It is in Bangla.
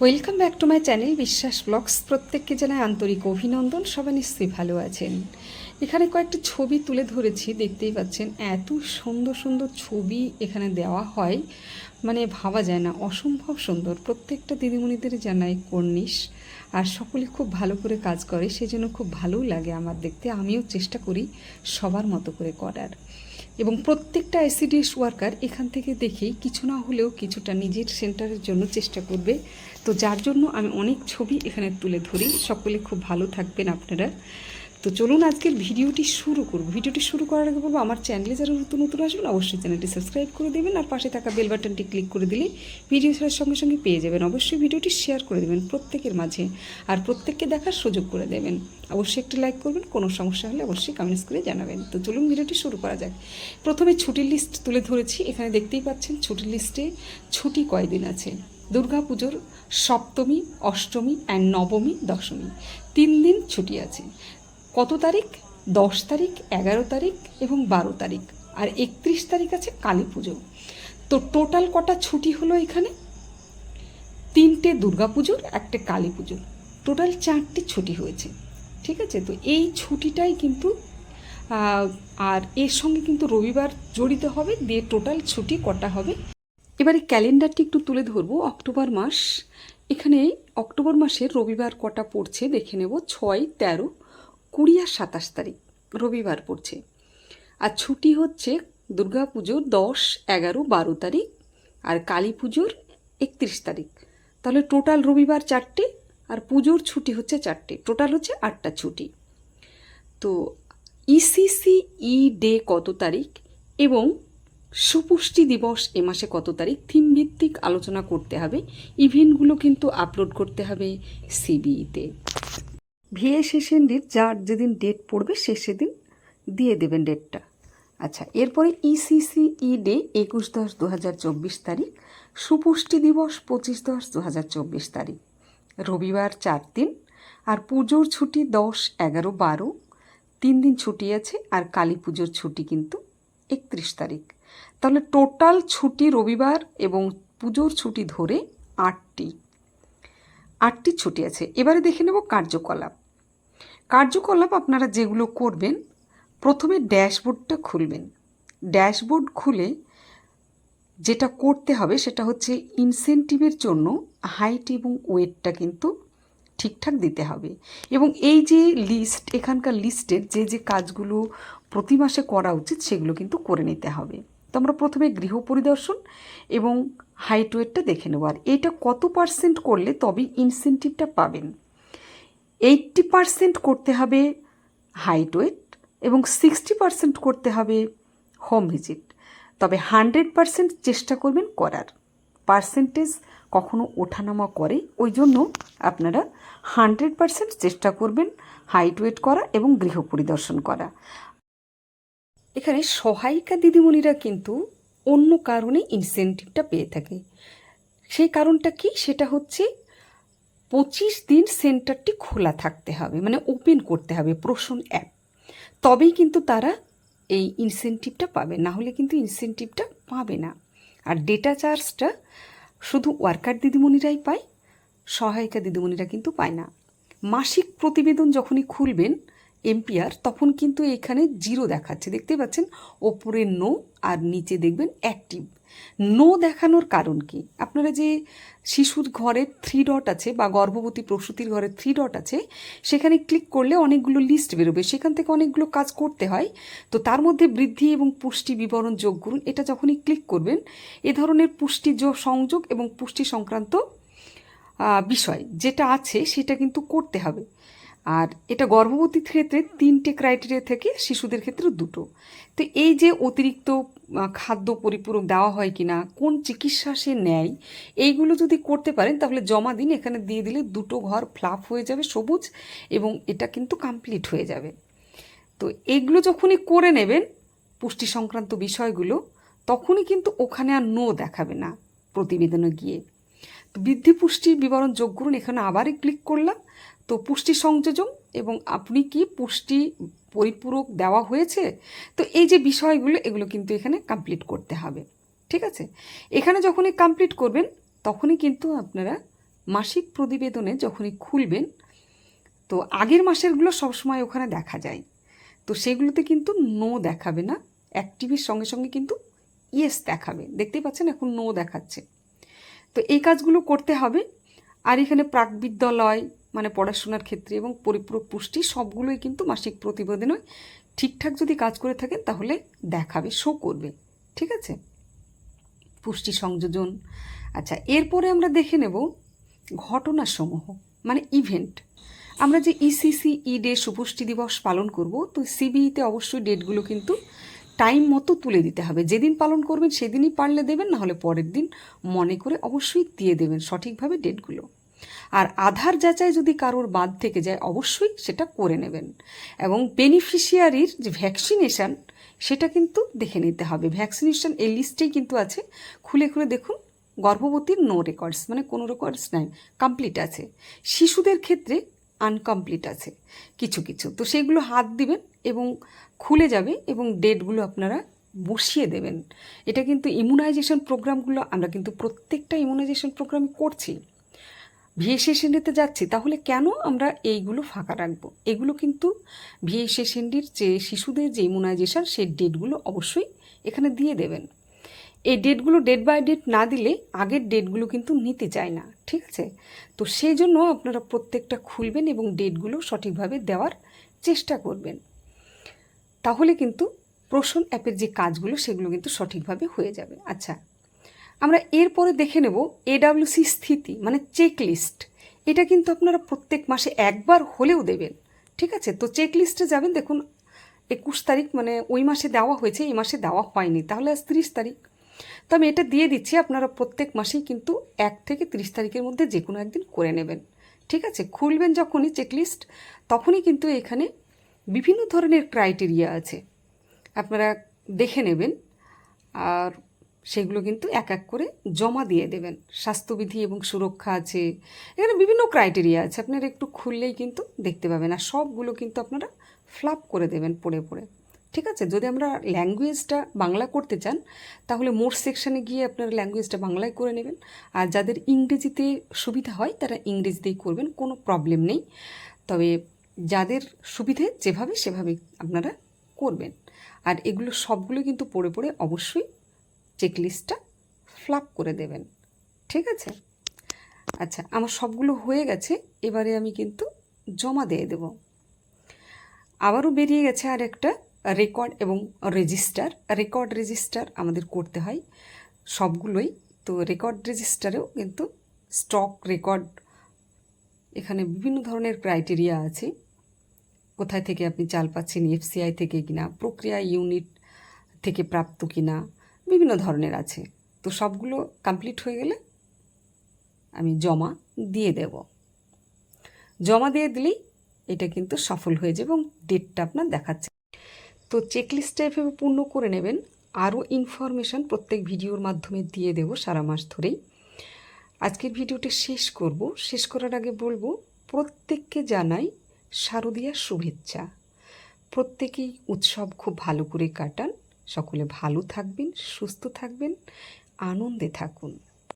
Welcome back to my channel Biswas vlogs প্রত্যেককে জানাই আন্তরিক অভিনন্দন, সবাই নিশ্চয়ই ভালো আছেন। এখানে কয়েকটি ছবি তুলে ধরেছি, দেখতেই পাচ্ছেন, এত সুন্দর সুন্দর ছবি এখানে দেওয়া হয়। মানে ভাবা যায় না, অসম্ভব সুন্দর। প্রত্যেকটা দিদিমণিদের জানাই কর্নিশ, আর সকলে খুব ভালো করে কাজ করে, সেজন্য খুব ভালোও লাগে আমার দেখতে। আমিও চেষ্টা করি সবার মতো করে করার। এবং প্রত্যেকটা আইসিডিএস ওয়ার্কার এখান থেকে দেখেই কিছু না হলেও কিছুটা নিজের সেন্টারের জন্য চেষ্টা করবে। তো যার জন্য আমি অনেক ছবি এখানে তুলে ধরি। সকলে খুব ভালো থাকবেন আপনারা। তো চলুন আজকের ভিডিওটি শুরু করব। ভিডিওটি শুরু করার আগে বলব, আমার চ্যানেলে যারা নতুন নতুন আসবেন, অবশ্যই চ্যানেলটি সাবস্ক্রাইব করে দেবেন আর পাশে থাকা বেল বাটনটি ক্লিক করে দিলে ভিডিও ছাড়ার সঙ্গে সঙ্গে পেয়ে যাবেন। অবশ্যই ভিডিওটি শেয়ার করে দেবেন প্রত্যেকের মাঝে আর প্রত্যেককে দেখার সুযোগ করে দেবেন। অবশ্যই একটি লাইক করবেন, কোনো সমস্যা হলে অবশ্যই কমেন্টস করে জানাবেন। তো চলুন ভিডিওটি শুরু করা যাক। প্রথমে ছুটির লিস্ট তুলে ধরেছি। এখানে দেখতেই পাচ্ছেন, ছুটির লিস্টে ছুটি কয়দিন আছে? দুর্গা পুজোর সপ্তমী, অষ্টমী অ্যান্ড নবমী, দশমী। তিন দিন ছুটি আছে। কত তারিখ? দশ তারিখ, এগারো তারিখ এবং বারো তারিখ। আর একত্রিশ তারিখ আছে কালী পুজো। তো টোটাল কটা ছুটি হলো এখানে? তিনটে দুর্গা পুজোর, একটা কালী পুজোর। টোটাল চারটি ছুটি হয়েছে। ঠিক আছে? তো এই ছুটিটাই কিন্তু আর এর সঙ্গে কিন্তু রবিবার জড়িত হবে। দিয়ে টোটাল ছুটি কটা হবে? এবারে ক্যালেন্ডারটি একটু তুলে ধরবো, অক্টোবর মাস। এখানে অক্টোবর মাসের রবিবার কটা পড়ছে দেখে নেব, ছয়, তেরো, কুড়ি আর সাতাশ তারিখ রবিবার পড়ছে। আর ছুটি হচ্ছে দুর্গা পুজোর দশ, এগারো, বারো তারিখ আর কালী পুজোর একত্রিশ তারিখ। তাহলে টোটাল রবিবার চারটে আর পুজোর ছুটি হচ্ছে চারটে। টোটাল হচ্ছে আটটা ছুটি। তো ইসিসি ই ডে কত তারিখ এবং সুপুষ্টি দিবস এ মাসে কত তারিখ? থিম ভিত্তিক আলোচনা করতে হবে। ইভেন্টগুলো কিন্তু আপলোড করতে হবে সিবিইতে। ভিএ সেশনটির যার যেদিন ডেট পড়বে সে সেদিন দিয়ে দেবেন ডেটটা। আচ্ছা এরপরে ইসিসিই ডে, একুশ দশ দু হাজার চব্বিশ তারিখ। সুপুষ্টি দিবস, পঁচিশ দশ দু হাজার চব্বিশ তারিখ। রবিবার চার দিন, আর পুজোর ছুটি দশ, এগারো, বারো। তিন দিন ছুটি আছে, আর কালী পুজোর ছুটি কিন্তু একত্রিশ তারিখ। তাহলে টোটাল ছুটি রবিবার এবং পুজোর ছুটি ধরে আটটি। আটটি ছুটি আছে। এবারে দেখে নেব কার্যকলাপ। কার্যকলাপ আপনারা যেগুলো করবেন, প্রথমে ড্যাশবোর্ডটা খুলবেন। ড্যাশবোর্ড খুলে যেটা করতে হবে সেটা হচ্ছে ইনসেন্টিভের জন্য হাইট এবং ওয়েটটা কিন্তু ঠিকঠাক দিতে হবে। এবং এই যে লিস্ট, এখানকার লিস্টের যে যে কাজগুলো প্রতি মাসে করা উচিত সেগুলো কিন্তু করে নিতে হবে। তো আমরা প্রথমে গৃহ পরিদর্শন এবং হাইট ওয়েটটা দেখে নেব। আর এটা কত পার্সেন্ট করলে তবেই ইনসেন্টিভটা পাবেন? এইট্টি পার্সেন্ট করতে হবে হাইট ওয়েট এবং সিক্সটি পার্সেন্ট করতে হবে হোম ভিজিট। তবে হান্ড্রেড পার্সেন্ট চেষ্টা করবেন করার। পার্সেন্টেজ কখনো ওঠানামা করে, ওই জন্য আপনারা হান্ড্রেড পার্সেন্ট চেষ্টা করবেন হাইট ওয়েট করা এবং গৃহ পরিদর্শন করা। এখানে সহায়িকা দিদিমণিরা কিন্তু অন্য কারণে ইনসেন্টিভটা পেয়ে থাকে। সেই কারণটা কি? সেটা হচ্ছে পঁচিশ দিন সেন্টারটি খোলা থাকতে হবে মানে ওপেন করতে হবে প্রসন অ্যাপ তবেই কিন্তু তারা এই ইনসেন্টিভটা পাবে, না হলে কিন্তু ইনসেন্টিভটা পাবে না। আর ডেটা চার্জটা শুধু ওয়ার্কার দিদিমণিরাই পায়, সহায়িকা দিদিমণিরা কিন্তু পায় না। মাসিক প্রতিবেদন যখনই খুলবেন এমপিআর, তখন কিন্তু এখানে জিরো দেখাচ্ছে। দেখতে পাচ্ছেন, ওপরে নো আর নিচে দেখবেন অ্যাক্টিভ। নো দেখানোর কারণ কি? আপনারা যে শিশুর ঘরে থ্রি ডট আছে বা গর্ভবতী প্রসূতির ঘরে থ্রি ডট আছে, সেখানে ক্লিক করলে অনেকগুলো লিস্ট বেরোবে। সেখান থেকে অনেকগুলো কাজ করতে হয়। তো তার মধ্যে বৃদ্ধি এবং পুষ্টি বিবরণ যোগ করুন। এটা যখনই ক্লিক করবেন, এ ধরনের পুষ্টি যোগ- সংযোগ এবং পুষ্টি সংক্রান্ত বিষয় যেটা আছে সেটা কিন্তু করতে হবে। আর এটা গর্ভবতী ক্ষেত্রে তিনটে ক্রাইটেরিয়া থেকে শিশুদের ক্ষেত্রে দুটো। তো এই যে অতিরিক্ত খাদ্য পরিপূরক দেওয়া হয় কি না কোন চিকিৎসা সে নেয়, এইগুলো যদি করতে পারেন, তাহলে জমা দিন, এখানে দিয়ে দিলে দুটো ঘর ফ্লাপ হয়ে যাবে, সবুজ, এবং এটা কিন্তু কমপ্লিট হয়ে যাবে। তো এগুলো যখনই করে নেবেন, পুষ্টি সংক্রান্ত বিষয়গুলো, তখনই কিন্তু ওখানে আর নো দেখাবে না প্রতিবেদনে গিয়ে। তো বৃদ্ধি পুষ্টি বিবরণ যোগ করুন, এখানে আবারই ক্লিক করলাম। তো পুষ্টি সংযোজন এবং আপনি কি পুষ্টি পরিপূরক দেওয়া হয়েছে? তো এই যে বিষয়গুলো, এগুলো কিন্তু এখানে কমপ্লিট করতে হবে। ঠিক আছে? এখানে যখনই কমপ্লিট করবেন, তখনই কিন্তু আপনারা মাসিক প্রতিবেদনে যখনই খুলবেন, তো আগের মাসেরগুলো সবসময় ওখানে দেখা যায়। তো সেগুলোতে কিন্তু নো দেখাবে না। অ্যাক্টিভের সঙ্গে সঙ্গে কিন্তু ইয়েস দেখাবে। দেখতেই পাচ্ছেন এখন নো দেখাচ্ছে। তো এই কাজগুলো করতে হবে। আর এখানে প্রাক বিদ্যালয় মানে পড়াশোনার ক্ষেত্রে এবং পরিপূরক পুষ্টি সবগুলোই কিন্তু মাসিক প্রতিবেদনে ঠিকঠাক যদি কাজ করে থাকেন তাহলে দেখাবে শো করবে, ঠিক আছে? পুষ্টি সংযোজন। আচ্ছা এরপরে আমরা দেখে নেব ঘটনাসমূহ মানে ইভেন্ট আমরা যে E ইসিসি ই ডে সুপুষ্টি দিবস পালন করব, তো সিবিইতে অবশ্যই ডেটগুলো কিন্তু টাইম মতো তুলে দিতে হবে। যেদিন পালন করবেন সেদিনই পারলে দেবেন না হলে পরের দিন মনে করে অবশ্যই দিয়ে দেবেন সঠিকভাবে ডেটগুলো। আর আধার যাচাই যদি কারোর বাদ থেকে যায়, অবশ্যই সেটা করে নেবেন। এবং বেনিফিশিয়ারির যে ভ্যাকসিনেশান সেটা কিন্তু দেখে নিতে হবে। ভ্যাকসিনেশান এই লিস্টেই কিন্তু আছে। খুলে খুলে দেখুন, গর্ভবতীর নো রেকর্ডস মানে কোনো রেকর্ডস নাই কমপ্লিট আছে। শিশুদের ক্ষেত্রে আনকমপ্লিট আছে, কিছু কিছু। তো সেগুলো হাত দিবেন এবং খুলে যাবে এবং ডেটগুলো আপনারা বসিয়ে দেবেন। এটা কিন্তু ইমিউনাইজেশন প্রোগ্রামগুলো আমরা কিন্তু প্রত্যেকটা ইমিউনাইজেশন প্রোগ্রামই করছি। ভিএসএসএনডিতে যাচ্ছি, তাহলে কেন আমরা এইগুলো ফাঁকা রাখব? এগুলো কিন্তু ভিএসএসএনডির যে শিশুদের যে ইমিউনাইজেশন সেই ডেটগুলো অবশ্যই এখানে দিয়ে দেবেন। এই ডেটগুলো ডেট বাই ডেট না দিলে আগের ডেটগুলো কিন্তু নিতে চায় না, ঠিক আছে? তো সেই জন্য আপনারা প্রত্যেকটা খুলবেন এবং ডেটগুলো সঠিকভাবে দেওয়ার চেষ্টা করবেন। তাহলে কিন্তু প্রশ্ন অ্যাপের যে কাজগুলো, সেগুলো কিন্তু সঠিকভাবে হয়ে যাবে। আচ্ছা আমরা এরপরে দেখে নেব এডাব্লিউসি স্থিতি মানে চেক লিস্ট এটা কিন্তু আপনারা প্রত্যেক মাসে একবার হলেও দেবেন, ঠিক আছে? তো চেক লিস্টে যাবেন, দেখুন, একুশ তারিখ মানে ওই মাসে দেওয়া হয়েছে, এই মাসে দেওয়া হয়নি, তাহলে আজ তিরিশ তারিখ। তো আমি এটা দিয়ে দিচ্ছি, আপনারা প্রত্যেক মাসেই কিন্তু এক থেকে তিরিশ তারিখের মধ্যে যে কোনো একদিন করে নেবেন, ঠিক আছে? খুলবেন যখনই চেকলিস্ট তখনই কিন্তু এখানে বিভিন্ন ধরনের ক্রাইটেরিয়া আছে। আপনারা দেখে নেবেন, আর সেগুলো কিন্তু এক এক করে জমা দিয়ে দেবেন। স্বাস্থ্যবিধি এবং সুরক্ষা আছে, এখানে বিভিন্ন ক্রাইটেরিয়া আছে। আপনারা একটু খুললেই কিন্তু দেখতে পাবেন। আর সবগুলো কিন্তু আপনারা ফ্লাপ করে দেবেন পড়ে পড়ে। ঠিক আছে? যদি আমরা ল্যাঙ্গুয়েজটা বাংলা করতে চান, তাহলে মোর সেকশানে গিয়ে আপনারা ল্যাঙ্গুয়েজটা বাংলায় করে নেবেন। আর যাদের ইংরেজিতে সুবিধা হয়, তারা ইংরেজিতেই করবেন, কোনো প্রবলেম নেই। তবে যাদের সুবিধে যেভাবে সেভাবে আপনারা করবেন। আর এগুলো সবগুলো কিন্তু পড়ে পড়ে অবশ্যই চেকলিস্টটা ফ্লাপ করে দেবেন। ঠিক আছে? আচ্ছা আমার সবগুলো হয়ে গেছে, এবারে আমি কিন্তু জমা দিয়ে দেব। আবারও বেরিয়ে গেছে আর একটা রেকর্ড এবং রেজিস্টার রেকর্ড রেজিস্টার আমাদের করতে হয় সবগুলোই। তো রেকর্ড রেজিস্টারেও কিন্তু স্টক রেকর্ড এখানে বিভিন্ন ধরনের ক্রাইটেরিয়া আছে। কোথায় থেকে আপনি চাল পাচ্ছেন এফসিআই থেকে কিনা, প্রক্রিয়া ইউনিট থেকে প্রাপ্ত কিনা বিভিন্ন ধরনের আছে। তো সবগুলো কমপ্লিট হয়ে গেলে আমি জমা দিয়ে দেব। জমা দিয়ে দিলেই এটা কিন্তু সফল হয়ে যাবে এবং ডেটটা আপনার দেখাচ্ছে। তো চেকলিস্টটা এভাবে পূর্ণ করে নেবেন। আরও ইনফরমেশান প্রত্যেক ভিডিওর মাধ্যমে দিয়ে দেব সারা মাস ধরেই। আজকের ভিডিওটি শেষ করব। শেষ করার আগে বলব, প্রত্যেককে জানাই শারদীয়ার শুভেচ্ছা। প্রত্যেকেই উৎসব খুব ভালো করে কাটান। সকলে ভালো থাকবেন সুস্থ থাকবেন আনন্দে থাকুন।